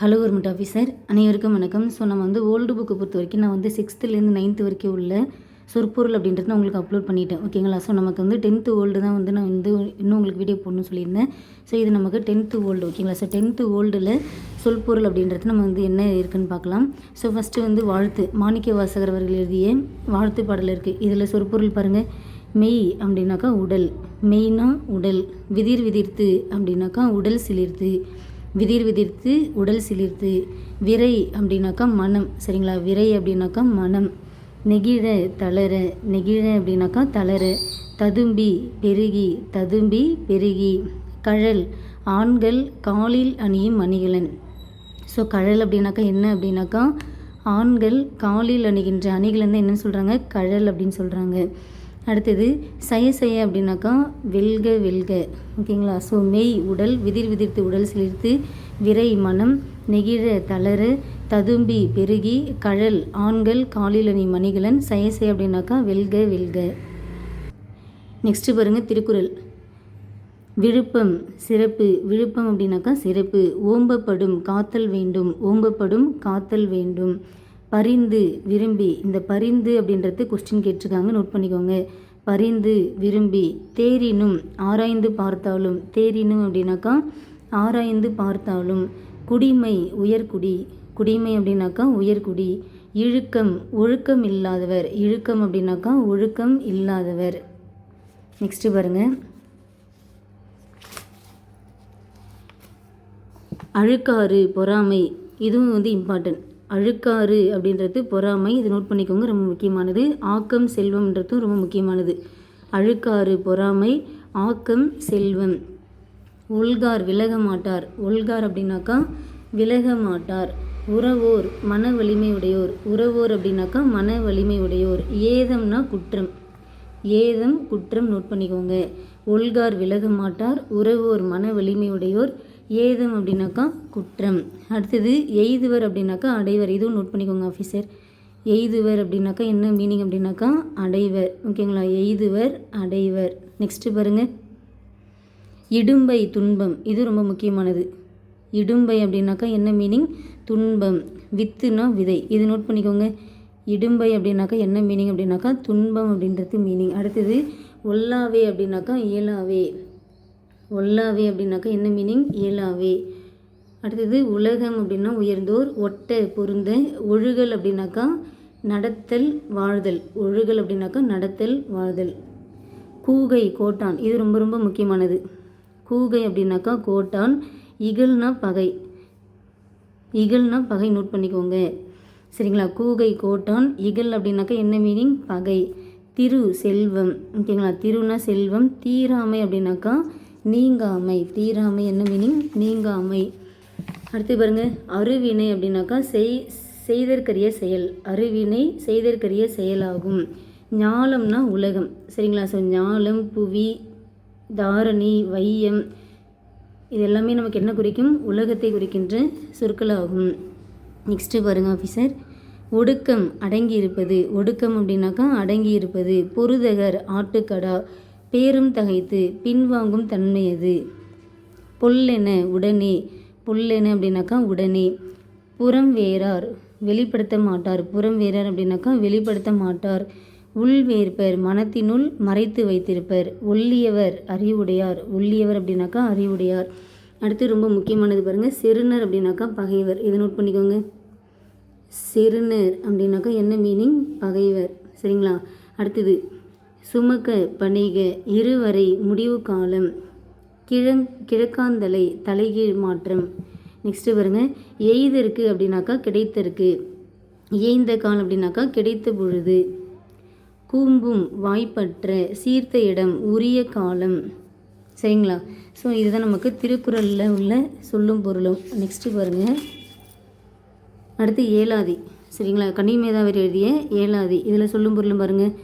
Hello government officer அனைவருக்கும் வணக்கம். So நம்ம வந்து ஓல்டு புக்கு பொறுத்த வரைக்கும் நான் வந்து சிக்ஸ்த்துலேருந்து நைன்த்து வரைக்கும் உள்ள சொற்பொருள் அப்படின்றது நான் உங்களுக்கு அப்லோட் பண்ணிட்டேன். ஓகேங்களா ஸோ நமக்கு வந்து டென்த்து ஓல்டு தான் வந்து நான் வந்து இன்னும் உங்களுக்கு வீடியோ போடணும்னு சொல்லியிருந்தேன். ஸோ இது நமக்கு டென்த்து ஓல்டு ஓகேங்களா ஸோ டென்த்து ஓல்டில் சொற்பொருள் அப்படின்றது நம்ம வந்து என்ன இருக்குன்னு பார்க்கலாம். ஸோ ஃபஸ்ட்டு வந்து வாழ்த்து. மாணிக்க வாசகர் அவர்கள் எழுதிய வாழ்த்து பாடல் இருக்குது இதில் சொற்பொருள் பாருங்கள் மெய் அப்படின்னாக்கா உடல். மெய்னா உடல். விதிர் விதிர்த்து அப்படின்னாக்கா உடல் சிலிர்த்து. விதிர் விதிர்த்து உடல் சிலிர்த்து. விரை அப்படின்னாக்கா மனம். சரிங்களா? விரை அப்படின்னாக்கா மனம். நெகிழ தளர. நெகிழ அப்படின்னாக்கா தளர. ததும்பி பெருகி. ததும்பி பெருகி. கழல். ஆண்கள் காலில் அணியும் அணிகலன். ஸோ கழல் அப்படின்னாக்கா என்ன அப்படின்னாக்கா ஆண்கள் காலில் அணிகின்ற அணிகலன் தான் என்னன்னு சொல்கிறாங்க கழல் அப்படின்னு சொல்கிறாங்க அடுத்தது சய சய அப்படின்னாக்கா வெல்க வெல்க. ஓகேங்களா? ஸோ மெய் உடல் விதிர் விதிர்த்து உடல் சிலிர்த்து விரை மனம் நெகிழ தளர ததும்பி பெருகி கழல் ஆண்கள் காலிலணி மணிகளன் மணிகலன் சய சய அப்படின்னாக்கா வெல்க வெல்க. நெக்ஸ்ட்டு பாருங்கள் திருக்குறள். விழுப்பம் சிறப்பு. விழுப்பம் அப்படின்னாக்கா சிறப்பு. ஓம்பப்படும் காத்தல் வேண்டும். ஓம்பப்படும் காத்தல் வேண்டும். பரிந்து விரும்பி இந்த பரிந்து அப்படின்றது கொஸ்டின் கேட்டிருக்காங்க. நோட் பண்ணிக்கோங்க. பரிந்து விரும்பி தேரினும் ஆராய்ந்து பார்த்தாலும் தேரினும் அப்படின்னாக்கா ஆராய்ந்து பார்த்தாலும் குடிமை உயர்குடி குடிமை அப்படின்னாக்கா உயர்குடி இழுக்கம் ஒழுக்கம் இல்லாதவர் இழுக்கம் அப்படின்னாக்கா ஒழுக்கம் இல்லாதவர். நெக்ஸ்ட்டு பாருங்கள் அழுக்காறு பொறாமை இதுவும் வந்து இம்பார்ட்டன்ட் அழுக்காறு அப்படின்றது பொறாமை. இது நோட் பண்ணிக்கோங்க. ரொம்ப முக்கியமானது. ஆக்கம் செல்வம்ன்றதும் ரொம்ப முக்கியமானது. அழுக்காறு பொறாமை ஆக்கம் செல்வம். ஒல்கார் விலக மாட்டார் ஒல்கார் அப்படின்னாக்கா விலக மாட்டார் உறவோர் மன வலிமை உடையோர். உறவோர் அப்படின்னாக்கா மன வலிமை உடையோர். ஏதம்னா குற்றம். ஏதம் குற்றம் நோட் பண்ணிக்கோங்க. ஒல்கார் விலக மாட்டார் உறவோர் மன வலிமை உடையோர். ஏதும் அப்படின்னாக்கா குற்றம். அடுத்தது எய்துவர் அப்படின்னாக்கா அடைவர். இதுவும் நோட் பண்ணிக்கோங்க ஆஃபீஸர் எய்துவர் அப்படின்னாக்கா என்ன மீனிங் அப்படின்னாக்கா அடைவர். ஓகேங்களா? எய்துவர் அடைவர். நெக்ஸ்ட்டு பாருங்கள் இடும்பை துன்பம். இது ரொம்ப முக்கியமானது. இடும்பை அப்படின்னாக்கா என்ன மீனிங் துன்பம். வித்துனா விதை. இது நோட் பண்ணிக்கோங்க. இடும்பை அப்படின்னாக்கா என்ன மீனிங் அப்படின்னாக்கா துன்பம் அப்படின்றது மீனிங் அடுத்தது ஒல்லாவே அப்படின்னாக்கா இயலாவே. ஒல்லாவே அப்படின்னாக்கா என்ன மீனிங் இயலாவே. அடுத்தது உலகம் அப்படின்னா உயர்ந்தோர் ஒட்ட பொருந்த ஒழுகல் அப்படின்னாக்கா நடத்தல் வாழ்தல். ஒழுகல் அப்படின்னாக்கா நடத்தல் வாழ்தல். கூகை கோட்டான். இது ரொம்ப ரொம்ப முக்கியமானது. கூகை அப்படின்னாக்கா கோட்டான் இகழ்னா பகை. இகழ்னா பகை நோட் பண்ணிக்கோங்க. சரிங்களா? கூகை கோட்டான் இகழ் அப்படின்னாக்கா என்ன மீனிங் பகை. திரு செல்வம். ஓகேங்களா? திருனா செல்வம் தீராமை அப்படின்னாக்கா நீங்காமை தீராமை என்ன மீனிங் நீங்காமை. அடுத்து பாருங்க அருவினை அப்படின்னாக்கா செய் செய்தற்கரிய செயல். அருவினை செய்தற்கரிய செயலாகும். ஞாலம்னா உலகம். சரிங்களா? ஸோ ஞாலம் புவி தாரணி வையம் இது எல்லாமே நமக்கு என்ன குறிக்கும்? உலகத்தை குறிக்கின்ற சொற்களாகும். நெக்ஸ்ட்டு பாருங்கள் ஆஃபீஸர் ஒடுக்கம் அடங்கி இருப்பது ஒடுக்கம் அப்படின்னாக்கா அடங்கி இருப்பது பொருதகர் ஆட்டுக்கடா. பேரும் தகைத்து பின்வாங்கும் தன்மையது பொல்லென உடனே பொல்லென அப்படின்னாக்கா உடனே. புறம் வேறார் வெளிப்படுத்த மாட்டார். புறம் வேறார் அப்படின்னாக்கா வெளிப்படுத்த மாட்டார். உள் மனத்தினுள் மறைத்து வைத்திருப்பர். ஒல்லியவர் அறிவுடையார். ஒல்லியவர் அப்படின்னாக்கா அறிவுடையார். அடுத்து ரொம்ப முக்கியமானது பாருங்கள் செருணர் அப்படின்னாக்கா பகைவர். இதை நோட் பண்ணிக்கோங்க. செருணர் அப்படின்னாக்கா என்ன மீனிங் பகைவர். சரிங்களா? அடுத்தது சுமக்க பணிக இருவரை முடிவு காலம். கிழங் கிழக்காந்தலை தலைகீழ் மாற்றம். நெக்ஸ்ட்டு பாருங்க. எய்திருக்கு அப்படின்னாக்கா கிடைத்திருக்கு. ஏய்ந்த கால் அப்படின்னாக்கா கிடைத்த பொழுது. கூம்பும் வாய்ப்பற்ற சீர்த்த இடம் உரிய காலம். சரிங்களா? ஸோ இதுதான் நமக்கு திருக்குறளில் உள்ள சொல்லும் பொருளும். நெக்ஸ்ட்டு பாருங்கள் அடுத்து ஏலாதி சரிங்களா? கன்னிமேதாவர் எழுதிய ஏலாதி இதில் சொல்லும் பொருளும் பாருங்கள்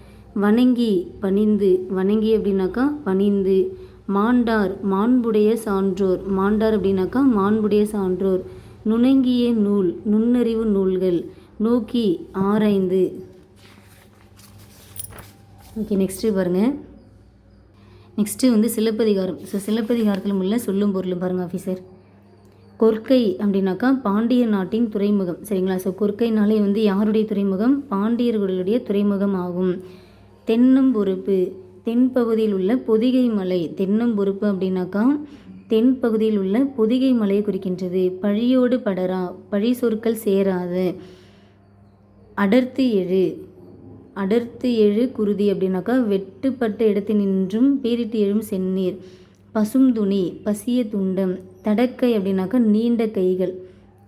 வணங்கி பணிந்து வணங்கி அப்படின்னாக்கா பணிந்து. மாண்டார் மாண்புடைய சான்றோர். மாண்டார் அப்படின்னாக்கா மாண்புடைய சான்றோர். நுணங்கிய நூல் நுண்ணறிவு நூல்கள். நோக்கி ஆராய்ந்து. ஓகே நெக்ஸ்ட்டு பாருங்கள் நெக்ஸ்ட்டு வந்து சிலப்பதிகாரம். ஸோ சிலப்பதிகாரத்தில் உள்ள சொல்லும் பொருளும் பாருங்கள் ஆஃபீஸர் கொர்க்கை அப்படின்னாக்கா பாண்டிய நாட்டின் துறைமுகம். சரிங்களா? ஸோ கொர்க்கைனாலே வந்து யாருடைய துறைமுகம்? பாண்டியர்களுடைய துறைமுகம் ஆகும். தென்னம்பொறுப்பு தென்பகுதியில் உள்ள பொதிகை மலை தென்னம்பொறுப்பு அப்படின்னாக்கா தென்பகுதியில் உள்ள பொதிகை மலையை குறிக்கின்றது. பழியோடு படரா பழி சொற்கள் சேராத. அடர்த்து எழு அடர்த்து எழு குருதி அப்படின்னாக்கா வெட்டுப்பட்ட இடத்தினின்றும் பீரிட்டு எழும் செந்நீர். பசும் துணி பசிய துண்டம். தடக்கை அப்படின்னாக்கா நீண்ட கைகள்.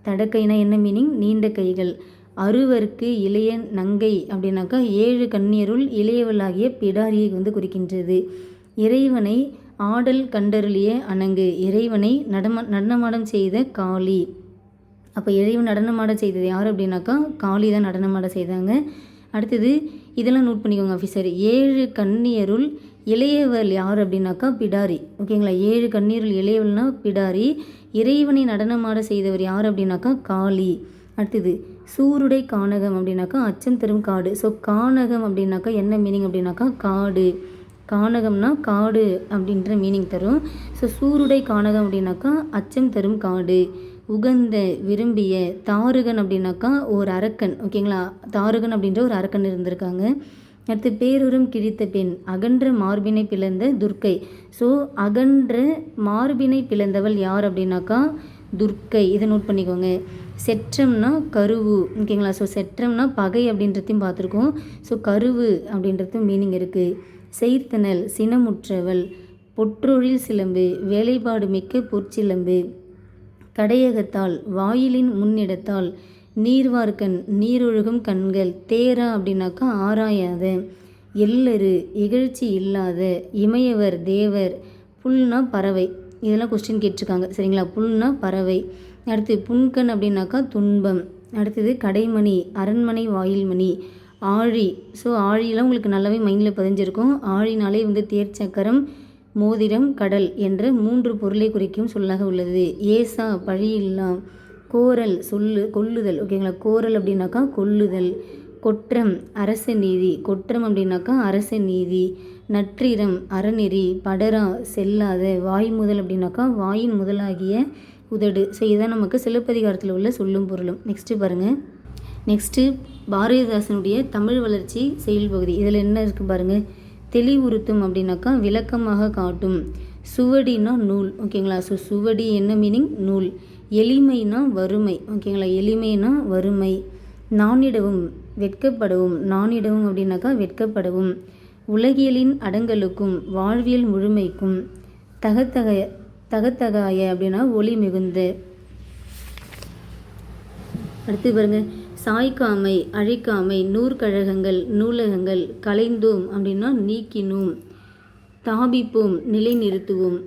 தடக்கைனா என்ன மீனிங் நீண்ட கைகள். அறுவருக்கு இளைய நங்கை அப்படின்னாக்கா ஏழு கண்ணியருள் இளையவளாகிய பிடாரியை வந்து குறிக்கின்றது. இறைவனை ஆடல் கண்டருளிய அணங்கு. இறைவனை நடம நடனமாடம் செய்த காளி. அப்போ இறைவன் நடனமாட செய்தது யார் அப்படின்னாக்கா காளி தான் நடனமாட செய்தாங்க. அடுத்தது இதெல்லாம் நோட் பண்ணிக்கோங்க ஆஃபீஸர் ஏழு கண்ணியருள் இளையவள் யார் அப்படின்னாக்கா பிடாரி. ஓகேங்களா ஏழு கண்ணீருள் இளையவள்னா பிடாரி. இறைவனை நடனமாட செய்தவர் யார் அப்படின்னாக்கா காளி. அடுத்தது சூருடை கானகம் அப்படின்னாக்கா அச்சம் தரும் காடு. ஸோ கானகம் அப்படின்னாக்கா என்ன மீனிங் அப்படின்னாக்கா காடு. கானகம்னா காடு அப்படின்ற மீனிங் தரும். ஸோ சூருடை கானகம் அப்படின்னாக்கா அச்சம் தரும் காடு. உகந்த விரும்பிய தாருகன் அப்படின்னாக்கா ஒரு அரக்கன். ஓகேங்களா தாருகன் அப்படின்ற ஒரு அரக்கன் இருந்திருக்காங்க. அடுத்து பேருரும் கிழித்த பெண். அகன்ற மார்பினை பிளந்த துர்க்கை. ஸோ அகன்ற மார்பினை பிளந்தவள் யார் அப்படின்னாக்கா துர்க்கை இதை நோட் பண்ணிக்கோங்க. செற்றம்னா கருவு ஓகேங்களா? ஸோ செற்றம்னா பகை அப்படின்றதையும் பார்த்துருக்கோம். ஸோ கருவு அப்படின்றதும் மீனிங் இருக்குது செய்தனல் சினமுற்றவள் பொற்றொழில் சிலம்பு வேலைப்பாடு மிக்க பொற்சிலம்பு கடையகத்தால் வாயிலின் முன்னிடத்தால் நீர்வார்க்கண் நீரொழுகும் கண்கள் தேரா அப்படின்னாக்கா ஆராயாத எல்லரு இகழ்ச்சி இல்லாத இமையவர் தேவர் புல்னா பறவை. இதெல்லாம் கொஸ்டின் கேட்டிருக்காங்க. சரிங்களா? புல்னா பறவை. அடுத்து புன்கண் அப்படின்னாக்கா துன்பம். அடுத்தது கடைமணி அரண்மனை வாயில்மணி ஆழி. ஸோ ஆழிலாம் உங்களுக்கு நல்லாவே மைண்டில் பதிஞ்சிருக்கும். ஆழினாலே வந்து தேர்ச்சக்கரம் மோதிரம் கடல் என்ற மூன்று பொருளை குறிக்கும் சொல்லாக உள்ளது. ஏசா பழியில்லா கோரல் சொல்லு கொல்லுதல். ஓகேங்களா கோரல் அப்படின்னாக்கா கொல்லுதல். கொற்றம் அரச நீதி. கொற்றம் அப்படின்னாக்கா அரச நீதி. நற்றிரம் அறநெறி படரா செல்லாத. வாய் முதல் அப்படின்னாக்கா வாயின் முதலாகிய உதடு. ஸோ இதுதான் நமக்கு சிலப்பதிகாரத்தில் உள்ள சொல்லும் பொருளும். நெக்ஸ்ட்டு பாருங்கள் நெக்ஸ்ட்டு பாரதிதாசனுடைய தமிழ் வளர்ச்சி செயல் பகுதி. இதில் என்ன இருக்குது பாருங்கள் தெளிவுறுத்தும் அப்படின்னாக்கா விளக்கமாக காட்டும். சுவடினா நூல். ஓகேங்களா ஸோ சுவடி என்ன மீனிங் நூல். எளிமைனா வறுமை. ஓகேங்களா எளிமைனா வறுமை. நானிடவும் வெட்கப்படவும். நானிடவும் அப்படின்னாக்கா வெட்கப்படவும். உலகியலின் அடங்கலுக்கும் வாழ்வியல் முழுமைக்கும் தகத்தக தகத்தகாய அப்படின்னா ஒளி மிகுந்த. அடுத்து பாருங்க. சாய்க்காமை அழிக்காமை நூற்கழகங்கள் நூலகங்கள் கலைந்தோம் அப்படின்னா நீக்கினோம். தாபிப்போம் நிலைநிறுத்துவோம்.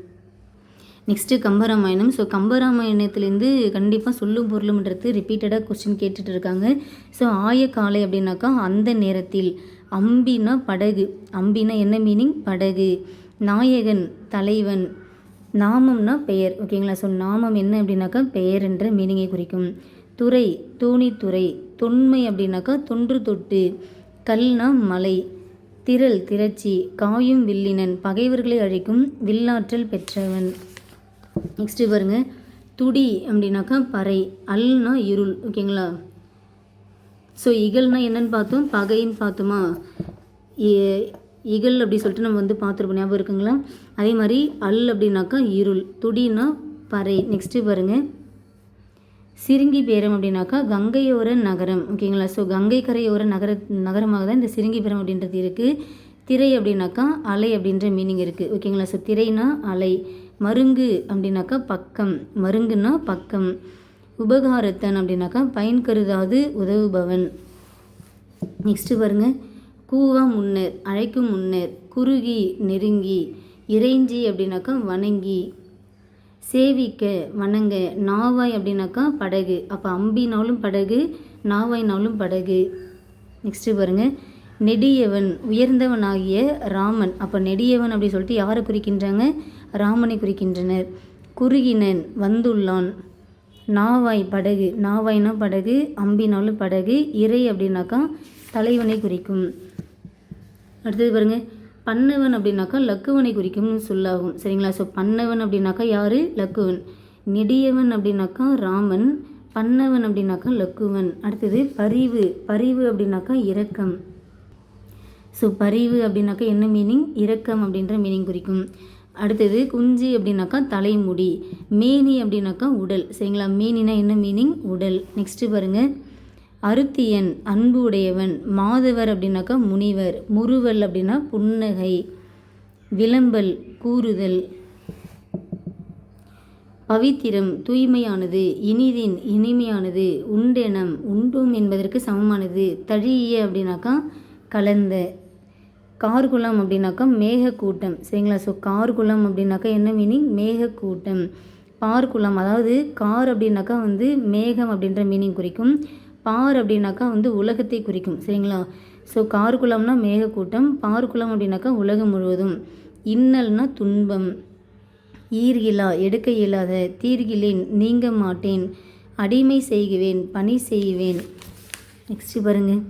நெக்ஸ்ட்டு கம்பராமாயணம். ஸோ கம்பராமாயணத்துலேருந்து கண்டிப்பாக சொல்லும் பொருளும்ன்றது ரிப்பீட்டடாக கொஸ்டின் கேட்டுட்டு இருக்காங்க. ஸோ ஆயக்காலை அப்படின்னாக்கா அந்த நேரத்தில் அம்பினா படகு. அம்பினா என்ன மீனிங் படகு. நாயகன் தலைவன். நாமம்னா பெயர். ஓகேங்களா ஸோ நாமம் என்ன அப்படின்னாக்கா பெயர் என்ற மீனிங்கை குறிக்கும். துறை தோணித்துறை. தொன்மை அப்படின்னாக்கா தொன்று தொட்டு. கல்னா மலை. திரள் திரட்சி. காயும் வில்லினன். பகைவர்களை அழிக்கும். வில்லாற்றல் பெற்றவன். நெக்ஸ்ட்டு பாருங்க. துடி அப்படின்னாக்கா பறை அல்னா இருள் ஓகேங்களா ஸோ இகழ்னா என்னன்னு பார்த்தோம்? பகைன்னு பார்த்தோமா? இ- இகழ் அப்படி சொல்லிட்டு நம்ம வந்து பார்த்துருப்போம். ஞாபகம் இருக்குங்களா? அதே மாதிரி அல் அப்படின்னாக்கா இருள் துடினா பறை. நெக்ஸ்ட்டு பாருங்க. சிறுங்கி பேரம் அப்படின்னாக்கா கங்கையோர நகரம் ஓகேங்களா ஸோ கங்கை கரையோர நகர நகரமாக தான் இந்த சிறுங்கி பேரம் அப்படின்றது இருக்குது திரை அப்படின்னாக்கா அலை அப்படின்ற மீனிங் இருக்குது ஓகேங்களா ஸோ திரைனா அலை. மருங்கு அப்படின்னாக்கா பக்கம். மருங்குன்னா பக்கம். உபகாரத்தன் அப்படின்னாக்கா பயன் கருதாது உதவுபவன். நெக்ஸ்ட்டு பாருங்க. கூவா முன்னர் அழைக்கும் முன்னர் குறுகி நெருங்கி இறைஞ்சி அப்படின்னாக்கா வணங்கி. சேவிக்க வணங்க நாவாய் அப்படின்னாக்கா படகு. அப்போ அம்பினாலும் படகு நாவாய்னாலும் படகு. நெக்ஸ்ட்டு பாருங்க. நெடியவன் உயர்ந்தவனாகிய ராமன். அப்போ நெடியவன் அப்படி சொல்லிட்டு யாரை குறிக்கின்றாங்க? ராமனை குறிக்கின்றனர். குறுகினன் வந்துள்ளான். நாவாய் படகு. நாவாய்னா படகு அம்பினாலும் படகு இறை அப்படின்னாக்கா தலைவனை குறிக்கும். அடுத்தது பாருங்க. பன்னவன் அப்படின்னாக்கா லக்குவனை குறிக்கும்னு சொல்லாகும். சரிங்களா? ஸோ பன்னவன் அப்படின்னாக்கா யாரு? லக்குவன். நெடியவன் அப்படின்னாக்கா ராமன். பன்னவன் அப்படின்னாக்கா லக்குவன். அடுத்தது பரிவு. பரிவு அப்படின்னாக்கா இரக்கம். ஸோ பரிவு அப்படின்னாக்கா என்ன மீனிங் இரக்கம் அப்படின்ற மீனிங் குறிக்கும். அடுத்தது குஞ்சி அப்படின்னாக்கா தலைமுடி. மேனி அப்படின்னாக்கா உடல். சரிங்களா? மேனினா என்ன மீனிங் உடல். நெக்ஸ்ட்டு பாருங்கள் அருத்தியன் அன்பு உடையவன் மாதவர் அப்படின்னாக்கா முனிவர். முறுவல் அப்படின்னா புன்னகை. விளம்பல் கூறுதல். பவித்திரம் தூய்மையானது. இனிதின் இனிமையானது. உண்டெனம் உண்டும் என்பதற்கு சமமானது. தழிய அப்படின்னாக்கா கலந்த. கார்குலம் அப்படின்னாக்கா மேகக்கூட்டம். சரிங்களா? ஸோ கார்குலம் அப்படின்னாக்கா என்ன மீனிங் மேகக்கூட்டம். பார்க்குலம் அதாவது கார் அப்படின்னாக்கா வந்து மேகம் அப்படின்ற மீனிங் குறிக்கும். பார் அப்படின்னாக்கா வந்து உலகத்தை குறிக்கும். சரிங்களா? ஸோ கார்குலம்னா மேகக்கூட்டம் பார்க்குளம் அப்படின்னாக்கா உலகம் முழுவதும். இன்னல்னா துன்பம். ஈர்கிலா எடுக்க இயலாத தீர்கிலேன் நீங்க மாட்டேன் அடிமை செய்குவேன் பணி செய்வேன். நெக்ஸ்ட்டு பாருங்கள்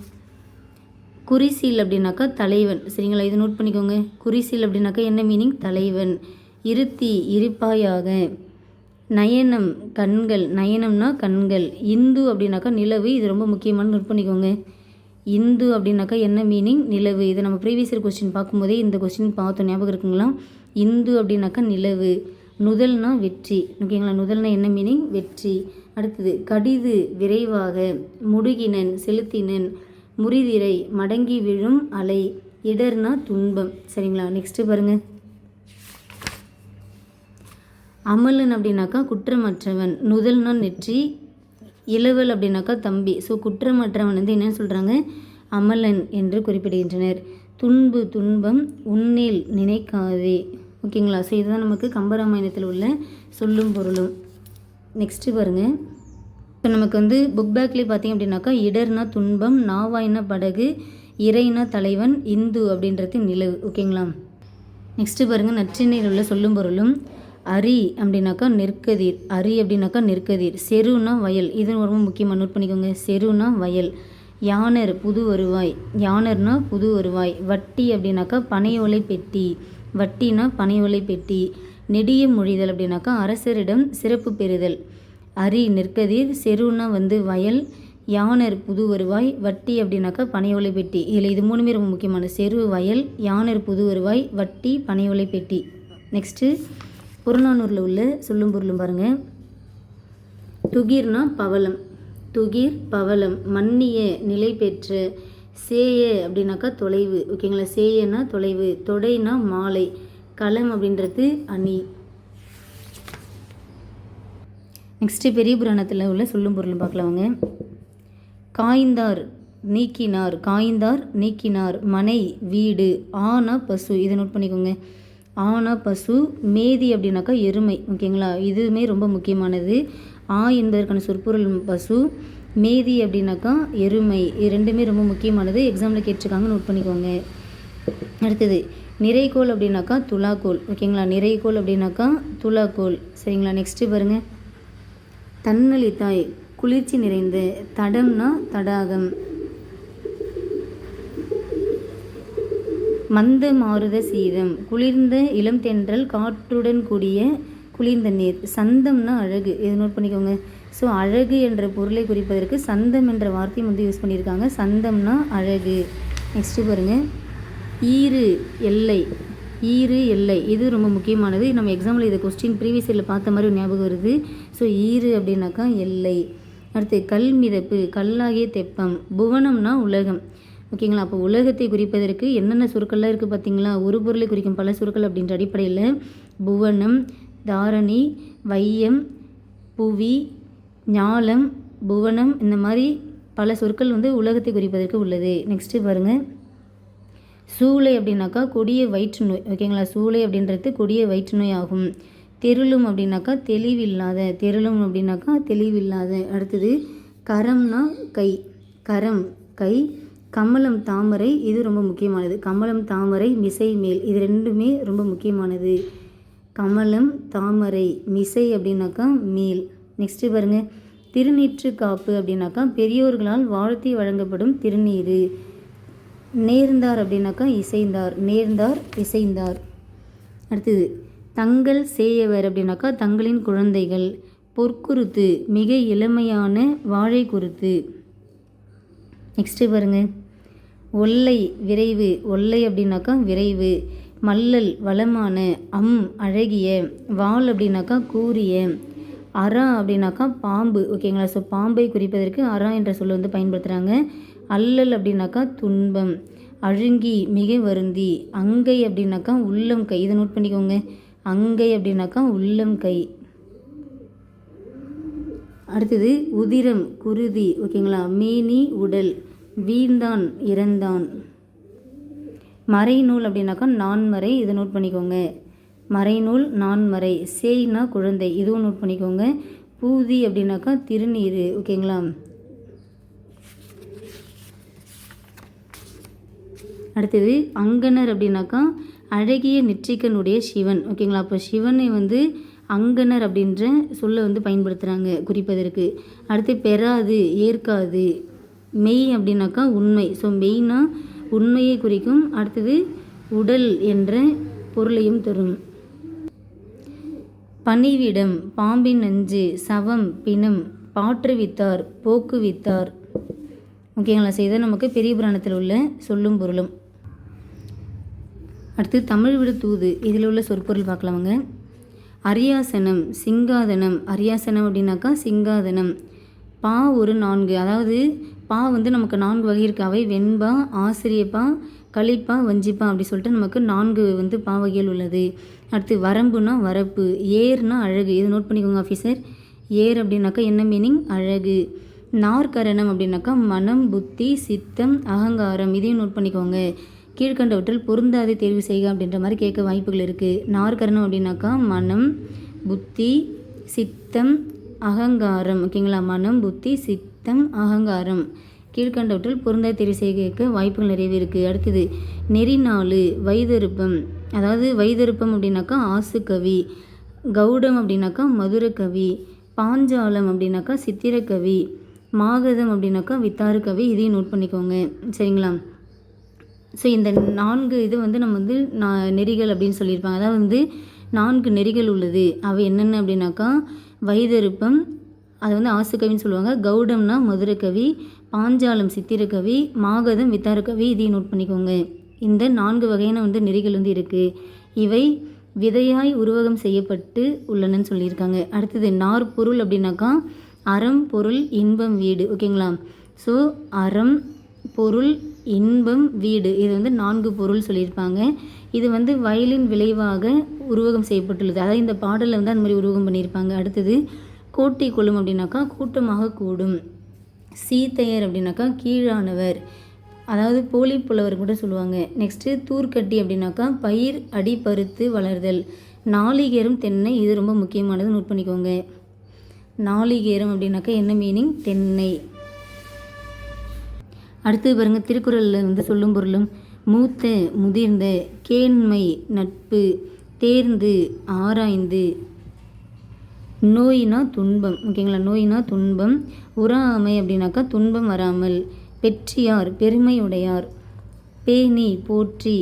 குறிசீல் அப்படின்னாக்கா தலைவன். சரிங்களா? இது நோட் பண்ணிக்கோங்க. குறிசீல் அப்படின்னாக்கா என்ன மீனிங் தலைவன். இருத்தி இருப்பாயாக. நயனம் கண்கள். நயனம்னா கண்கள். இந்து அப்படின்னாக்கா நிலவு. இது ரொம்ப முக்கியமான நோட் பண்ணிக்கோங்க. இந்து அப்படின்னாக்கா என்ன மீனிங் நிலவு. இதை நம்ம ப்ரீவியஸ் இயர் கொஸ்டின் பார்க்கும்போதே இந்த கொஸ்டின் பார்த்தோம். ஞாபகம் இருக்குங்களா? இந்து அப்படின்னாக்கா நிலவு. நுதல்னா வெற்றி. ஓகேங்களா? நுதல்னா என்ன மீனிங் வெற்றி. அடுத்தது கடிது விரைவாக. முடுகினன் செலுத்தினன். முறிதிரை மடங்கி விழும் அலை இடர்னா துன்பம். சரிங்களா? நெக்ஸ்ட்டு பாருங்கள் அமலன் அப்படின்னாக்கா குற்றமற்றவன் நுதல்னா நெற்றி இளவல் அப்படின்னாக்கா தம்பி. ஸோ குற்றமற்றவன் வந்து என்னென்னு சொல்கிறாங்க அமலன் என்று குறிப்பிடுகின்றனர். துன்பு துன்பம் உன்னில் நினைக்காதே. ஓகேங்களா? ஸோ இதுதான் நமக்கு கம்பராமாயணத்தில் உள்ள சொல்லும் பொருளும். நெக்ஸ்ட்டு பாருங்கள் இப்போ நமக்கு வந்து புக் பேக்லேயே பார்த்தீங்க அப்படின்னாக்கா இடர்னா துன்பம் நாவாய்னா படகு இறைனா தலைவன் இந்து அப்படின்றது நிலவு. ஓகேங்களா? நெக்ஸ்ட்டு பாருங்கள் நற்றினையில் உள்ள சொல்லும் பொருளும் அரி அப்படின்னாக்கா நெற்கதிர். அரி அப்படின்னாக்கா நெற்கதிர். செருனா வயல். இது ரொம்ப முக்கியமாக நோட் பண்ணிக்கோங்க. செருனா வயல். யானர் புது வருவாய். யானர்னா புது வருவாய். வட்டி அப்படின்னாக்கா பனையோலை பெட்டி. வட்டினா பனையோலை பெட்டி. நெடிய மொழிதல் அப்படின்னாக்கா அரசரிடம் சிறப்பு பெறுதல். அரி நெற்கதிர் செருன்னா வந்து வயல் யானர் புது வருவாய் வட்டி அப்படின்னாக்கா பனையோலை பெட்டி. இதில் இது மூணுமே ரொம்ப முக்கியமான. செரு வயல் யானர் புது வருவாய் வட்டி பனையோலை பெட்டி. நெக்ஸ்ட்டு புறநானூரில் உள்ள சொல்லும் பொருளும் பாருங்கள் துகிர்னா பவளம். துகிர் பவளம். மன்னிய நிலை பெற்ற சேய அப்படின்னாக்கா தொலைவு. ஓகேங்களா? சேயன்னா தொலைவு. தொடைனா மாலை. களம் அப்படின்றது அணி. நெக்ஸ்ட்டு பெரிய புராணத்தில் உள்ள சொல்லும் பொருளும் பார்க்கலாங்க காய்ந்தார் நீக்கினார் காய்ந்தார் நீக்கினார் மனை வீடு ஆனா பசு. இதை நோட் பண்ணிக்கோங்க. ஆனா பசு மேதி அப்படின்னாக்கா எருமை ஓகேங்களா? இதுவுமே ரொம்ப முக்கியமானது. ஆ என்பதற்கான சொற்பொருள் பசு மேதி அப்படின்னாக்கா எருமை. இது ரெண்டுமே ரொம்ப முக்கியமானது. எக்ஸாமில் கேட்டிருக்காங்க நோட் பண்ணிக்கோங்க. அடுத்தது நிறைகோல் அப்படின்னாக்கா துலாக்கோல் ஓகேங்களா? நிறைகோல் அப்படின்னாக்கா துலாக்கோல் சரிங்களா? நெக்ஸ்ட்டு பாருங்கள் தன்னளித்தாய் குளிர்ச்சி நிறைந்த தடம்னா தடாகம். மந்த மாருத சீதம் குளிர்ந்த இளம் தென்றல் காற்றுடன் கூடிய குளிர்ந்த நீர். சந்தம்னா அழகு. இது நோட் பண்ணிக்கோங்க. ஸோ அழகு என்ற பொருளை குறிப்பதற்கு சந்தம் என்ற வார்த்தையும் வந்து யூஸ் பண்ணியிருக்காங்க. சந்தம்னா அழகு. நெக்ஸ்ட்டு பாருங்கள் ஈறு எல்லை. ஈறு எல்லை. இது ரொம்ப முக்கியமானது. நம்ம எக்ஸாம்பிள் இதை கொஸ்டின் ப்ரீவியஸ் இயரில் பார்த்த மாதிரி ஞாபகம் வருது. ஸோ ஈறு அப்படின்னாக்கா எல்லை. அடுத்து கல் மிதப்பு கல்லாகிய தெப்பம் புவனம்னா உலகம். ஓகேங்களா? அப்போ உலகத்தை குறிப்பதற்கு என்னென்ன சொற்கள்லாம் இருக்குது பார்த்தீங்களா ஒரு பொருளை குறிக்கும் பல சொற்கள் அப்படின்ற அடிப்படையில் புவனம் தாரணி வையம் புவி ஞாலம் புவனம் இந்த மாதிரி பல சொற்கள் வந்து உலகத்தை குறிப்பதற்கு உள்ளது. நெக்ஸ்ட்டு பாருங்கள் சூளை அப்படின்னாக்கா கொடிய வயிற்று நோய் ஓகேங்களா? சூளை அப்படின்றது கொடிய வயிற்று நோய் ஆகும். தெருளும் அப்படின்னாக்கா தெளிவில்லாத தெருளும் அப்படின்னாக்கா தெளிவில்லாத. அடுத்தது கரம்னா கை கரம் கை கமலம் தாமரை இது ரொம்ப முக்கியமானது. கமலம் தாமரை மிசை மேல் இது ரெண்டுமே ரொம்ப முக்கியமானது. கமலம் தாமரை மிசை அப்படின்னாக்கா மேல். நெக்ஸ்ட்டு பாருங்கள் திருநீற்று காப்பு அப்படின்னாக்கா பெரியோர்களால் வாழ்த்தி வழங்கப்படும் திருநீர் நேர்ந்தார் அப்படின்னாக்கா இசைந்தார் நேர்ந்தார் இசைந்தார். அடுத்தது தங்கள் சேயவர் அப்படின்னாக்கா தங்களின் குழந்தைகள். பொற்குருத்து மிக இளமையான வாழை குருத்து. நெக்ஸ்ட்டு பாருங்கள் ஒல்லை விரைவு. ஒல்லை அப்படின்னாக்கா விரைவு. மல்லல் வளமான அம் அழகிய. வால் அப்படின்னாக்கா கூரிய. அரா அப்படின்னாக்கா பாம்பு. ஓகேங்களா ஸோ பாம்பை குறிப்பதற்கு அரா என்ற சொல்ல வந்து பயன்படுத்துகிறாங்க அல்லல் அப்படின்னாக்கா துன்பம். அழுங்கி மிக வருந்தி. அங்கை அப்படின்னாக்கா உள்ளம் கை. இதை நோட் பண்ணிக்கோங்க. அங்கை அப்படின்னாக்கா உள்ளம் கை. அடுத்தது உதிரம் குருதி ஓகேங்களா? மேனி உடல். வீந்தான் இறந்தான். மறைநூல் அப்படின்னாக்கா நான்மறை இதை நோட் பண்ணிக்கோங்க. மறைநூல் நான்மறை. சேய்னா குழந்தை இதுவும் நோட் பண்ணிக்கோங்க. பூதி அப்படின்னாக்கா திருநீர் ஓகேங்களா? அடுத்தது அங்கனர் அப்படின்னாக்கா அழகிய நெற்றிக்கனுடைய சிவன். ஓகேங்களா அப்போ சிவனை வந்து அங்கனர் அப்படின்ற சொல்ல வந்து பயன்படுத்துகிறாங்க குறிப்பதற்கு. அடுத்து பெறாது ஏற்காது மெய் அப்படின்னாக்கா உண்மை. ஸோ மெய்னா உண்மையை குறிக்கும் அடுத்தது உடல் என்ற பொருளையும் தரும். பணிவிடம் பாம்பின் நஞ்சு சவம் பிணம் பாற்றுவித்தார் போக்குவித்தார். ஓகேங்களா செய்த நமக்கு பெரிய புராணத்தில் உள்ள சொல்லும் பொருளும். அடுத்து தமிழ் விட தூது. இதில் உள்ள சொற்பொருள் பார்க்கலாமுங்க. அரியாசனம் சிங்காதனம். அரியாசனம் அப்படின்னாக்கா சிங்காதனம். பா ஒரு நான்கு. அதாவது பா வந்து நமக்கு நான்கு வகை இருக்கு. அவை வெண்பா ஆசிரியப்பா களிப்பா வஞ்சிப்பா அப்படி சொல்லிட்டு நமக்கு நான்கு வந்து பா வகைகள் உள்ளது. அடுத்து வரம்புனா வரப்பு ஏர்னா அழகு. இது நோட் பண்ணிக்கோங்க ஆஃபீஸர் ஏர் அப்படின்னாக்கா என்ன மீனிங் அழகு. நாற்கரணம் அப்படின்னாக்கா மனம் புத்தி சித்தம் அகங்காரம். இதையும் நோட் பண்ணிக்கோங்க. கீழ்கண்டவற்றில் பொருந்தாதை தேர்வு செய்க அப்படின்ற மாதிரி கேட்க வாய்ப்புகள் இருக்குது நாற்கரணம் அப்படின்னாக்கா மனம் புத்தி சித்தம் அகங்காரம். ஓகேங்களா மனம் புத்தி சித்தம் அகங்காரம். கீழ்கண்டவற்றில் பொருந்தாய் தேர்வு செய்க வாய்ப்புகள் நிறையவே இருக்குது அடுத்தது நெறி வைதருப்பம். அதாவது வைதருப்பம் அப்படின்னாக்கா ஆசுக்கவி கௌடம் அப்படின்னாக்கா மதுரக்கவி பாஞ்சாலம் அப்படின்னாக்கா சித்திரக்கவி மாகதம் அப்படின்னாக்கா வித்தாறு கவி இதையும் நோட் பண்ணிக்கோங்க. சரிங்களா? ஸோ இந்த நான்கு இது வந்து நம்ம வந்து நான் நெறிகள் அப்படின்னு சொல்லியிருப்பாங்க. அதாவது வந்து நான்கு நெறிகள் உள்ளது. அவை என்னென்ன அப்படின்னாக்கா வைதருப்பம் அது வந்து ஆசுக்கவின்னு சொல்லுவாங்க. கௌடம்னா மதுரக்கவி பாஞ்சாலம் சித்திரக்கவி மாகதம் வித்தாரக்கவி. இதையும் நோட் பண்ணிக்கோங்க. இந்த நான்கு வகையான வந்து நெறிகள் வந்து இருக்குது இவை விதையாய் உருவகம் செய்யப்பட்டு உள்ளனன்னு சொல்லியிருக்காங்க. அடுத்தது நாற்பொருள் அப்படின்னாக்கா அறம் பொருள் இன்பம் வீடு. ஓகேங்களா? ஸோ அறம் பொருள் இன்பம் வீடு. இது வந்து நான்கு பொருள் சொல்லியிருப்பாங்க. இது வந்து வயலின் விளைவாக உருவகம் செய்யப்பட்டுள்ளது. அதாவது இந்த பாடலில் வந்து அந்த மாதிரி உருவகம் பண்ணியிருப்பாங்க. அடுத்தது கோட்டை கொள்ளும் அப்படின்னாக்கா கூட்டமாக கூடும். சீத்தையர் அப்படின்னாக்கா கீழானவர். அதாவது போலி புலவர் கூட சொல்லுவாங்க. நெக்ஸ்ட்டு தூர்க்கட்டி அப்படின்னாக்கா பயிர் அடி பருத்து வளர்தல். நாளிகேரம் தென்னை இது ரொம்ப முக்கியமானது நோட் பண்ணிக்கோங்க. நாளிகேரம் அப்படின்னாக்கா என்ன மீனிங் தென்னை. அடுத்து பாருங்கள் திருக்குறளில் வந்து சொல்லும் பொருளும் மூத்த முதிர்ந்த கேண்மை நட்பு தேர்ந்து ஆராய்ந்து நோயினா துன்பம் ஓகேங்களா? நோயினா துன்பம் உறாமை அப்படின்னாக்கா துன்பம் வராமல் பெற்றியார் பெருமையுடையார் பேணி போற்றி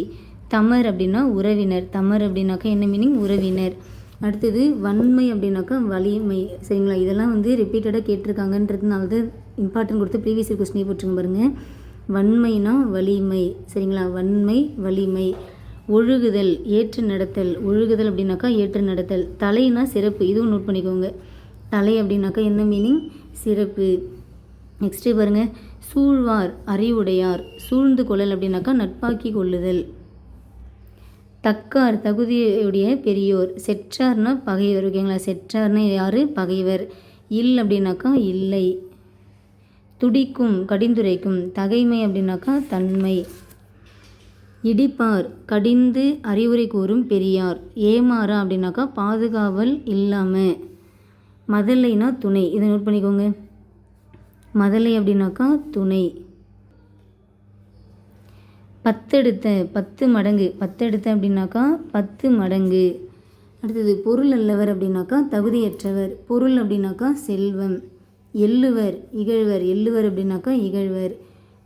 தமர் அப்படின்னா உறவினர். தமர் அப்படின்னாக்கா என்ன மீனிங் உறவினர். அடுத்தது வன்மை அப்படின்னாக்கா வலிமை. சரிங்களா? இதெல்லாம் வந்து ரிப்பீட்டடாக கேட்டிருக்காங்கன்றதுனால தான் இம்பார்ட்டன்ட் கொடுத்து ப்ரீவியஸ் கொஸ்டினே போட்டுருங்க பாருங்கள் வன்மைனா வலிமை. சரிங்களா? வன்மை வலிமை. ஒழுகுதல் ஏற்று நடத்தல். ஒழுகுதல் அப்படின்னாக்கா ஏற்று நடத்தல். தலைனா சிறப்பு. இதுவும் நோட் பண்ணிக்கோங்க. தலை அப்படின்னாக்கா என்ன மீனிங் சிறப்பு. நெக்ஸ்ட்டு பாருங்கள் சூழ்வார் அறிவுடையார். சூழ்ந்து கொள்ளல் அப்படின்னாக்கா நட்பாக்கி கொள்ளுதல். தக்கார் தகுதியுடைய பெரியோர். செற்றார்னா பகைவர். ஓகேங்களா? செற்றார்னா யார்? பகைவர். இல் அப்படின்னாக்கா இல்லை. துடிக்கும் கடிந்துரைக்கும் தகைமை அப்படின்னாக்கா தன்மை. இடிப்பார் கடிந்து அறிவுரை கூறும் பெரியார். ஏமாறா அப்படின்னாக்கா பாதுகாவல் இல்லாமல் மதலைனா துணை. இதை நோட் பண்ணிக்கோங்க. மதலை அப்படின்னாக்கா துணை. பத்தெடுத்த பத்து மடங்கு. பத்தெடுத்த அப்படின்னாக்கா பத்து மடங்கு. அடுத்தது பொருள் அல்லவர் அப்படின்னாக்கா தகுதியற்றவர். பொருள் அப்படின்னாக்கா செல்வம். எள்ளுவர் இகழ்வர் எள்ளுவர் அப்படின்னாக்கா இகழ்வர்.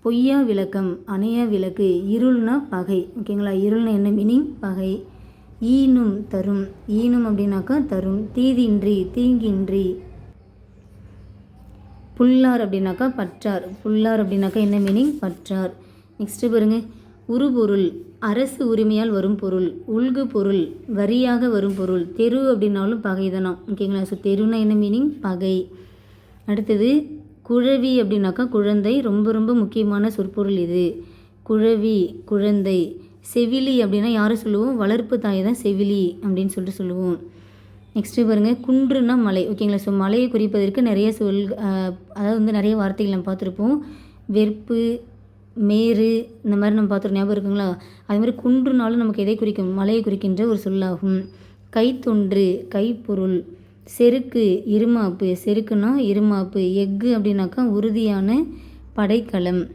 பொய்யா விளக்கம் அணையா விளக்கு இருள்னா பகை. ஓகேங்களா இருள்னா என்ன மீனிங் பகை. ஈனும் தரும். ஈனும் அப்படின்னாக்கா தரும். தீதின்றி தீங்கின்றி. புல்லார் அப்படின்னாக்கா பற்றார். புல்லார் அப்படின்னாக்கா என்ன மீனிங் பற்றார். நெக்ஸ்ட்டு பாருங்க. உருபொருள் அரசு உரிமையால் வரும் பொருள். உள்கு பொருள் வரியாக வரும் பொருள். தெரு அப்படின்னாலும் பகைதானம். ஓகேங்களா ஸோ தெருனா என்ன மீனிங் பகை. அடுத்தது குழவி அப்படின்னாக்கா குழந்தை ரொம்ப ரொம்ப முக்கியமான சொற்பொருள் இது. குழவி குழந்தை செவிலி அப்படின்னா யாரை சொல்லுவோம்? வளர்ப்பு தாயை தான் செவிலி அப்படின்னு சொல்லிட்டு சொல்லுவோம். நெக்ஸ்ட்டு பாருங்கள் குன்றுனா மலை. ஓகேங்களா ஸோ மலையை குறிப்பதற்கு நிறைய சொல் அதாவது வந்து நிறைய வார்த்தைகள் நம்ம பார்த்துருப்போம். வெறுப்பு மேரு இந்த மாதிரி நம்ம பார்த்துருக்கோம் ஞாபகம் இருக்குங்களா? அது மாதிரி குன்றுனாலும் நமக்கு எதை குறிக்கும்? மலையை குறிக்கின்ற ஒரு சொல்லாகும். கைத்தொன்று கைப்பொருள். செருக்கு இருமாப்பு. செருக்குனா இருமாப்பு. எஃகு அப்படின்னாக்கா உறுதியான படைக்கலம்.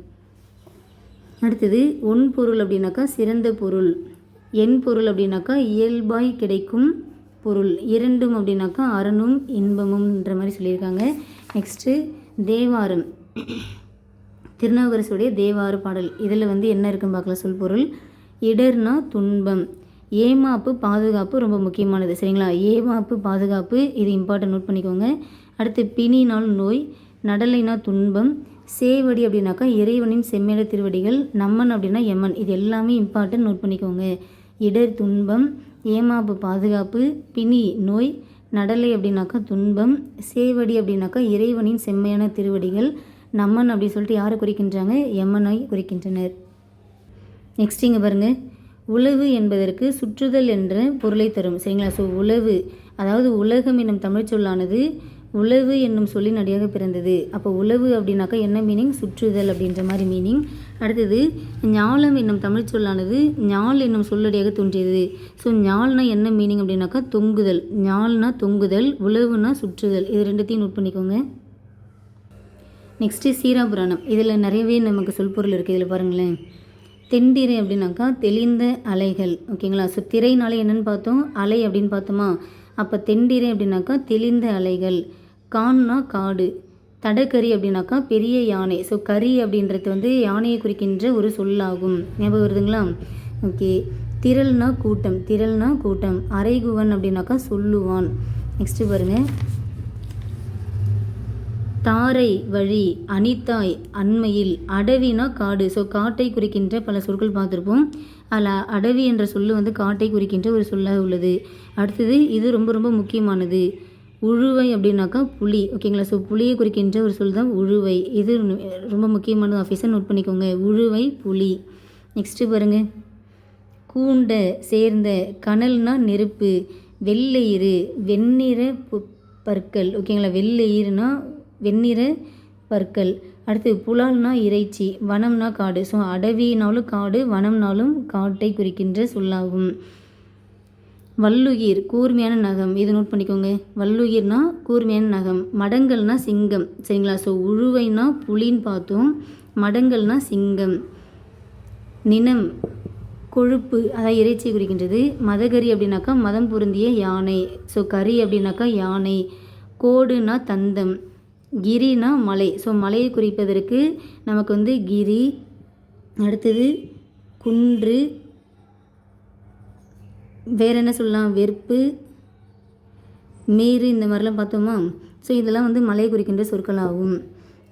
அடுத்தது ஒன் பொருள் அப்படின்னாக்கா சிறந்த பொருள். எண் பொருள் அப்படின்னாக்கா இயல்பாய் கிடைக்கும் பொருள். இரண்டும் அப்படின்னாக்கா அரணும் இன்பமும்ன்ற மாதிரி சொல்லியிருக்காங்க. நெக்ஸ்ட்டு தேவாரம். திருநாவுக்கரசுடைய தேவார பாடல். இதில் வந்து என்ன இருக்குன்னு பார்க்கலாம். சொல் பொருள். இடர்னா துன்பம். ஏமாப்பு பாதுகாப்பு ரொம்ப முக்கியமானது. சரிங்களா? ஏமாப்பு பாதுகாப்பு இது இம்பார்ட்டன்ட் நோட் பண்ணிக்கோங்க. அடுத்து பிணினால் நோய் நடலைனா துன்பம் சேவடி அப்படின்னாக்கா இறைவனின் செம்மேட திருவடிகள் நம்மன் அப்படின்னா எம்மன். இது எல்லாமே இம்பார்ட்டன்ட் நோட் பண்ணிக்கோங்க. இடர் துன்பம் ஏமாப்பு பாதுகாப்பு பிணி நோய் நடலை அப்படின்னாக்கா துன்பம் சேவடி அப்படின்னாக்கா இறைவனின் செம்மையான திருவடிகள் நம்மன் அப்படி சொல்லிட்டு யாரை குறிக்கின்றாங்க? எம்மனை குறிக்கின்றனர். நெக்ஸ்ட் இங்கே பாருங்கள் உழவு என்பதற்கு சுற்றுதல் என்ற பொருளை தரும். சரிங்களா? ஸோ உழவு அதாவது உலகம் என்னும் தமிழ் சொல்லானது உழவு என்னும் சொல்லின் அடியாக பிறந்தது. அப்போ உழவு அப்படின்னாக்கா என்ன மீனிங் சுற்றுதல் அப்படின்ற மாதிரி மீனிங் அடுத்தது ஞாலம் என்னும் தமிழ் சொல்லானது ஞால் என்னும் சொல்லடியாக தோன்றியது. ஸோ ஞால்னா என்ன மீனிங் அப்படின்னாக்கா தொங்குதல். ஞால்னா தொங்குதல் உழவுனா சுற்றுதல். இது ரெண்டுத்தையும் நோட் பண்ணிக்கோங்க. நெக்ஸ்ட்டு சீராபுராணம். இதில் நிறையவே நமக்கு சொல்பொருள் இருக்குது இதில் பாருங்களேன். தெண்டிரை அப்படின்னாக்கா தெளிந்த அலைகள் ஓகேங்களா? ஸோ திரைனாலே என்னென்னு பார்த்தோம்? அலை அப்படின்னு பார்த்தோமா? அப்போ தெண்டிரை அப்படின்னாக்கா தெளிந்த அலைகள். கான்னா காடு. தடக்கரி அப்படின்னாக்கா பெரிய யானை. ஸோ கரி அப்படின்றது வந்து யானையை குறிக்கின்ற ஒரு சொல்லாகும். ஞாபகம் வருதுங்களா? ஓகே. திரள்னா கூட்டம். திரள்னா கூட்டம். அரைகுவன் அப்படின்னாக்கா சொல்லுவான். நெக்ஸ்ட்டு பாருங்கள் தாரை வழி அனிதாய் அண்மையில் அடவினா காடு. ஸோ காட்டை குறிக்கின்ற பல சொற்கள் பார்த்துருப்போம். அதில் அடவி என்ற சொல்லு வந்து காட்டை குறிக்கின்ற ஒரு சொல்லாக உள்ளது. அடுத்தது இது ரொம்ப ரொம்ப முக்கியமானது. உழுவை அப்படின்னாக்கா புலி. ஓகேங்களா ஸோ புலியை குறிக்கின்ற ஒரு சொல் தான் உழுவை. இது ரொம்ப முக்கியமானது ஆஃபீஸர் நோட் பண்ணிக்கோங்க. உழுவை புலி. நெக்ஸ்ட்டு பாருங்க. கூண்ட சேர்ந்த கனல்னா நெருப்பு. வெள்ளையிறு வெண்ணிற பு- பற்கள். ஓகேங்களா வெள்ளையிறுனா வெண்ணிற பற்கள். அடுத்து புலால்னா இறைச்சி வனம்னா காடு. ஸோ அடவினாலும் காடு வனம்னாலும் காட்டை குறிக்கின்ற சொல்லாகும். வல்லுயிர் கூர்மையான நகம். இது நோட் பண்ணிக்கோங்க. வல்லுயிர்னா கூர்மையான நகம். மடங்கள்னா சிங்கம். சரிங்களா? ஸோ உழுவைனா புலின்னு பார்த்தோம். மடங்கள்னா சிங்கம். நினம் கொழுப்பு அதாவது இறைச்சி குறிக்கின்றது. மதகரி அப்படின்னாக்கா மதம் பொருந்திய யானை. ஸோ கறி அப்படின்னாக்கா யானை. கோடுனா தந்தம். கிரினா மலை. ஸோ மலையை குறிப்பதற்கு நமக்கு வந்து கிரி அடுத்தது குன்று வேறு என்ன சொல்லலாம்? வெறுப்பு மேரு இந்த மாதிரிலாம் பார்த்தோமா? ஸோ இதெல்லாம் வந்து மலையை குறிக்கின்ற சொற்களாகும்.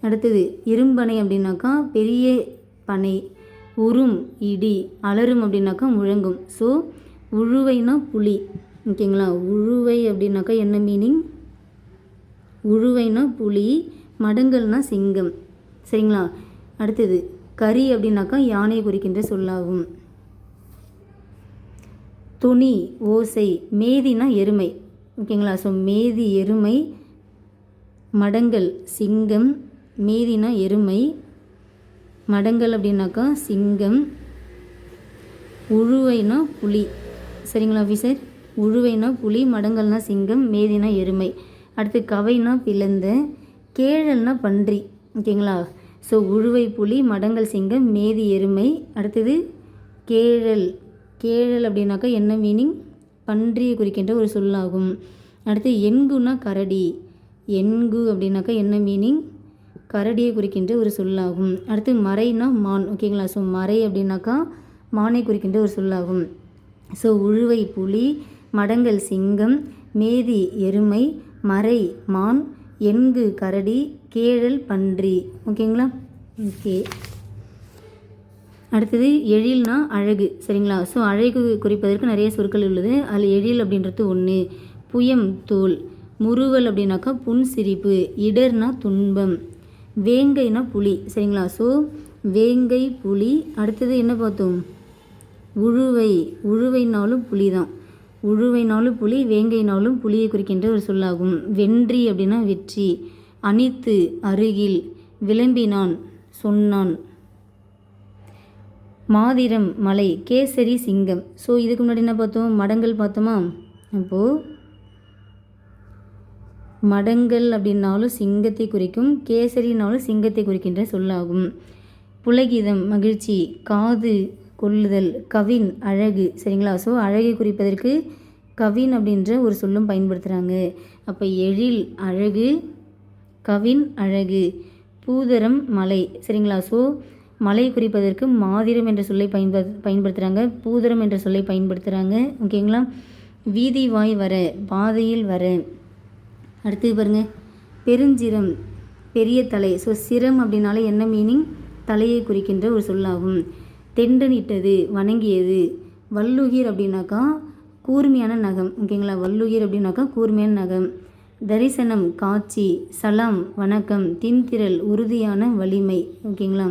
அடுத்தது இரும்பனை அப்படின்னாக்கா பெரிய பனை உறும் இடி அலரும் அப்படின்னாக்கா முழங்கும். ஸோ உழுவைனா புலி. ஓகேங்களா உழுவை அப்படின்னாக்கா என்ன மீனிங் உழுவைனா புலி மடங்கல்னா சிங்கம். சரிங்களா? அடுத்தது கரி அப்படின்னாக்கா யானையை குறிக்கின்ற சொல்லாகும். துணி ஓசை மேதினா எருமை. ஓகேங்களா? ஸோ மேதி எருமை மடங்கல் சிங்கம் மேதினா எருமை மடங்கல் அப்படின்னாக்கா சிங்கம் உழுவைனா புலி சரிங்களா ஆஃபீஸர்? உழுவைனா புலி மடங்கல்னா சிங்கம் மேதினா எருமை. அடுத்து கவைனா பிளந்து கேழல்னா பன்றி ஓகேங்களா? ஸோ உழுவை புலி மடங்கல் சிங்கம் மேதி எருமை. அடுத்தது கேழல். கேழல் அப்படின்னாக்கா என்ன மீனிங் பன்றியை குறிக்கின்ற ஒரு சொல்லாகும். அடுத்து எண்குனா கரடி. எண்கு அப்படின்னாக்கா என்ன மீனிங் கரடியை குறிக்கின்ற ஒரு சொல்லாகும். அடுத்து மறைனா மான் ஓகேங்களா? ஸோ மறை அப்படின்னாக்கா மானை குறிக்கின்ற ஒரு சொல்லாகும். ஸோ உழுவை புலி மடங்கல் சிங்கம் மேதி எருமை. மறை மான் எங்கு கரடி கேழல் பன்றி. ஓகேங்களா? ஓகே. அடுத்தது எழில்னா அழகு. சரிங்களா? ஸோ அழகு குறிப்பதற்கு நிறைய சொற்கள் உள்ளது. அதில் எழில் அப்படின்றது ஒன்று புயம் தோல். முறுவல் அப்படின்னாக்கா புன் சிரிப்பு. இடர்னா துன்பம். வேங்கைனா புலி. சரிங்களா? ஸோ வேங்கை புலி. அடுத்தது என்ன பார்த்தோம்? உழுவை. உழுவைனாலும் புலி தான் உழுவைனாலும் புலி வேங்கைனாலும் புலியை குறிக்கின்ற ஒரு சொல்லாகும். வென்றி அப்படின்னா வெற்றி அனித்து அருகில் விளம்பினான் சொன்னான். மாதிரம் மலை கேசரி சிங்கம். ஸோ இதுக்கு முன்னாடி என்ன பார்த்தோம்? மடங்கள் பார்த்தோமா? அப்போது மடங்கள் அப்படின்னாலும் சிங்கத்தை குறிக்கும் கேசரினாலும் சிங்கத்தை குறிக்கின்ற சொல்லாகும். புலகிதம் மகிழ்ச்சி காது கொள்ளுதல் கவின் அழகு. சரிங்களா? ஸோ அழகை குறிப்பதற்கு கவின் அப்படின்ற ஒரு சொல்லும் பயன்படுத்துகிறாங்க அப்போ எழில் அழகு கவின் அழகு. பூதரம் மலை. சரிங்களா? ஸோ மலை குறிப்பதற்கு மாதிரம் என்ற சொல்லை பயன்படு பயன்படுத்துகிறாங்க பூதரம் என்ற சொல்லை பயன்படுத்துகிறாங்க ஓகேங்களா? வீதி வாய் வர பாதையில் வர. அடுத்தது பாருங்க. பெருஞ்சிரம் பெரிய தலை. ஸோ சிரம் அப்படின்னாலே என்ன மீனிங் தலையை குறிக்கின்ற ஒரு சொல்லாகும். தெண்டனிட்டது வணங்கியது. வல்லுயிர் அப்படின்னாக்கா கூர்மையான நகம். ஓகேங்களா வல்லுயிர் அப்படின்னாக்கா கூர்மையான நகம். தரிசனம் காட்சி சலாம் வணக்கம் தின்திரல் உறுதியான வலிமை. ஓகேங்களா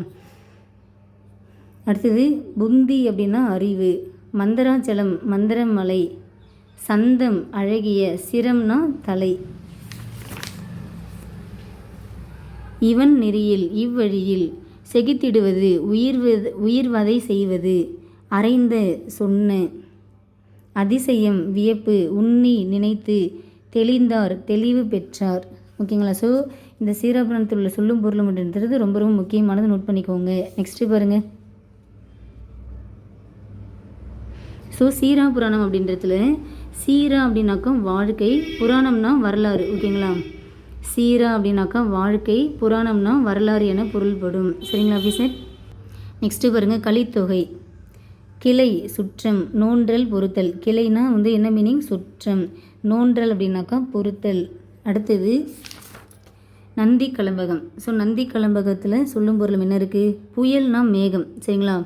அடுத்தது புந்தி அப்படின்னா அறிவு. மந்தராச்சலம் மந்திரமலை. சந்தம் அழகிய சிரம்னா தலை. இவன் நெறியில் இவ்வழியில் செகித்திடுவது உயிர்வது உயிர்வதை செய்வது. அறைந்த சொன்ன. அதிசயம் வியப்பு உண்ணி நினைத்து தெளிந்தார் தெளிவு பெற்றார். ஓகேங்களா? ஸோ இந்த சீராபுராணத்தில் உள்ள சொல்லும் பொருளும் அப்படின்றது ரொம்ப ரொம்ப முக்கியமானது நோட் பண்ணிக்கோங்க. நெக்ஸ்ட்டு பாருங்கள் ஸோ சீரா புராணம் அப்படின்றதுல சீரா அப்படின்னாக்கும் வாழ்க்கை புராணம்னா வரலாறு. ஓகேங்களா? சீரா அப்படின்னாக்கா வாழ்க்கை புராணம்னா வரலாறு என பொருள்படும். சரிங்களா ஆஃபீஸர் நெக்ஸ்ட்டு பாருங்கள் கலித்தொகை. கிளை சுற்றம் நோன்றல் பொருத்தல். கிளைனா வந்து என்ன மீனிங் சுற்றம். நோன்றல் அப்படின்னாக்கா பொருத்தல். அடுத்தது நந்தி கலம்பகம். ஸோ நந்தி கலம்பகத்தில் சொல்லும் பொருள் என்ன இருக்குது புயல்னா மேகம். சரிங்களா?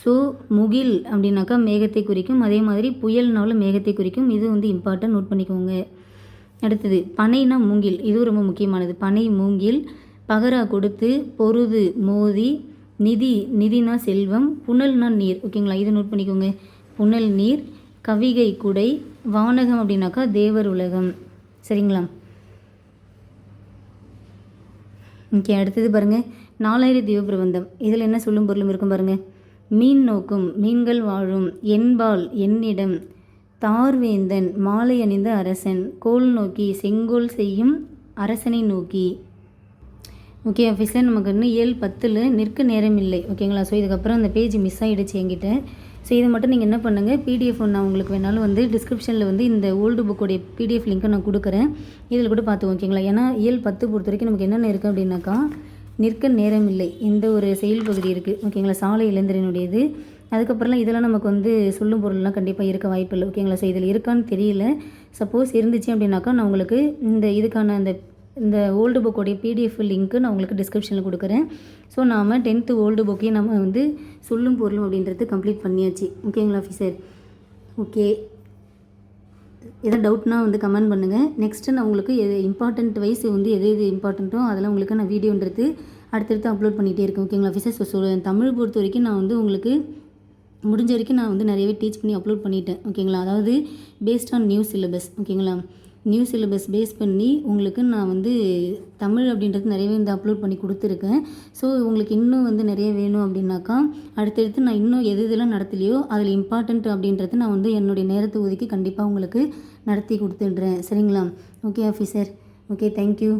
ஸோ முகில் அப்படின்னாக்கா மேகத்தை குறிக்கும். அதே மாதிரி புயல்னாலும் மேகத்தை குறிக்கும். இது வந்து இம்பார்ட்டன்ட் நோட் பண்ணிக்கோங்க. அடுத்தது பனைனா மூங்கில். இதுவும் ரொம்ப முக்கியமானது. பனை மூங்கில் பகரா கொடுத்து பொருது மோதி நிதி நிதினா செல்வம் புனல்னா நீர். ஓகேங்களா இது நோட் பண்ணிக்கோங்க. புனல் நீர் கவிகை குடை வானகம் அப்படின்னாக்கா தேவர் உலகம். சரிங்களா? ஓகே அடுத்தது பாருங்கள் நாலாயிரம் தீபப்பிரபந்தம் இதில் என்ன சொல்லும் பொருளும் இருக்கும் பாருங்கள் மீன் நோக்கும் மீன்கள் வாழும் என்பால் என்னிடம் தார்வேந்தன் மாலை அணிந்த அரசன் கோல் நோக்கி செங்கோல் செய்யும் அரசனை நோக்கி. ஓகே ஆஃபீஸர் நமக்கு இன்னும் ஏழு பத்தில் நிற்க நேரம் இல்லை ஓகேங்களா ஸோ இதுக்கப்புறம் அந்த பேஜ் மிஸ் ஆகிடுச்சு என்கிட்ட. ஸோ இதை மட்டும் நீங்கள் என்ன பண்ணுங்கள் பிடிஎஃப் நான் உங்களுக்கு வேணாலும் வந்து டிஸ்கிரிப்ஷனில் வந்து இந்த ஓல்டு புக்கோடைய பிடிஎஃப் லிங்க்கை நான் கொடுக்குறேன். இதில் கூட பார்த்து ஓகேங்களா ஏன்னா ஏழு பத்து பொறுத்த வரைக்கும் நமக்கு என்னென்ன இருக்குது அப்படின்னாக்கா நிற்க நேரம் இல்லை இந்த ஒரு செயல் பகுதி இருக்குது ஓகேங்களா சாலை இளைஞரனுடையது. அதுக்கப்புறம்லாம் இதெல்லாம் நமக்கு வந்து சொல்லும் பொருள்லாம் கண்டிப்பாக இருக்க வாய்ப்பு இல்லை ஓகேங்களா ஸோ இதில் இருக்கான்னு தெரியல. சப்போஸ் இருந்துச்சு அப்படின்னாக்கா நான் உங்களுக்கு இந்த இதுக்கான அந்த இந்த ஓல்டு புக்கோடைய பிடிஎஃப் லிங்க்கு நான் உங்களுக்கு டிஸ்கிரிப்ஷனில் கொடுக்குறேன். ஸோ நாம் டென்த்து ஓல்டு புக்கையும் நம்ம வந்து சொல்லும் பொருளும் அப்படின்றது கம்ப்ளீட் பண்ணியாச்சு. ஓகேங்களா ஆஃபீஸர் ஓகே எதாவது டவுட்னா வந்து கமெண்ட் பண்ணுங்கள் நெக்ஸ்ட்டு நான் உங்களுக்கு எது இம்பார்ட்டண்ட் வைஸ் வந்து எது எது இம்பார்ட்டண்ட்டோ அதெல்லாம் உங்களுக்கு நான் வீடியோன்றது அடுத்தடுத்து அப்லோட் பண்ணிகிட்டே இருக்கேன். ஓகேங்களா ஆஃபீஸர் ஸோ தமிழ் பொறுத்த வரைக்கும் நான் வந்து உங்களுக்கு முடிஞ்ச வரைக்கும் நான் வந்து நிறையவே டீச் பண்ணி அப்லோட் பண்ணிட்டேன். ஓகேங்களா அதாவது பேஸ்ட் ஆன் நியூ சிலபஸ் ஓகேங்களா நியூ சிலபஸ் பேஸ் பண்ணி உங்களுக்கு நான் வந்து தமிழ் அப்படின்றது நிறையவே வந்து அப்லோட் பண்ணி கொடுத்துருக்கேன். ஸோ உங்களுக்கு இன்னும் வந்து நிறைய வேணும் அப்படின்னாக்கா அடுத்தடுத்து நான் இன்னும் எது இதெல்லாம் நடத்தலையோ அதில் இம்பார்ட்டண்ட் அப்படின்றது நான் வந்து என்னுடைய நேரத்தை ஒதுக்கி கண்டிப்பாக உங்களுக்கு நடத்தி கொடுத்துடுறேன். சரிங்களா? Okay officer okay thank you